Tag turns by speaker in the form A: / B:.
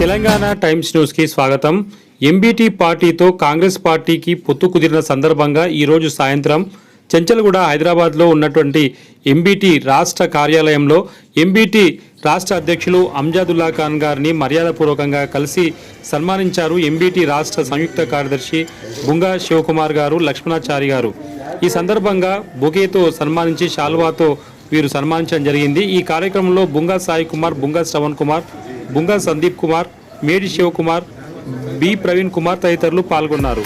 A: Telangana times న్యూస్కి స్వాగతం. MBT పార్టీతో కాంగ్రెస్ పార్టీకి పొత్తు కుదిరిన సందర్భంగా ఈరోజు సాయంత్రం చెంచల్గూడ హైదరాబాద్లో ఉన్నటువంటి ఎంబీటీ రాష్ట్ర కార్యాలయంలో ఎంబీటీ రాష్ట్ర అధ్యక్షులు అంజాదుల్లా ఖాన్ గారిని మర్యాదపూర్వకంగా కలిసి సన్మానించారు ఎంబీటీ రాష్ట్ర సంయుక్త కార్యదర్శి బుంగా శివకుమార్ గారు లక్ష్మణాచారి గారు. ఈ సందర్భంగా బొకేతో సన్మానించి షాల్వాతో వీరు సన్మానించడం జరిగింది. ఈ కార్యక్రమంలో బుంగా సాయి కుమార్ బుంగా శ్రవణ్ కుమార్ బుంగా సందీప్ కుమార్ మేడి శివకుమార్ బి ప్రవీణ్ కుమార్ తదితరులు పాల్గొన్నారు.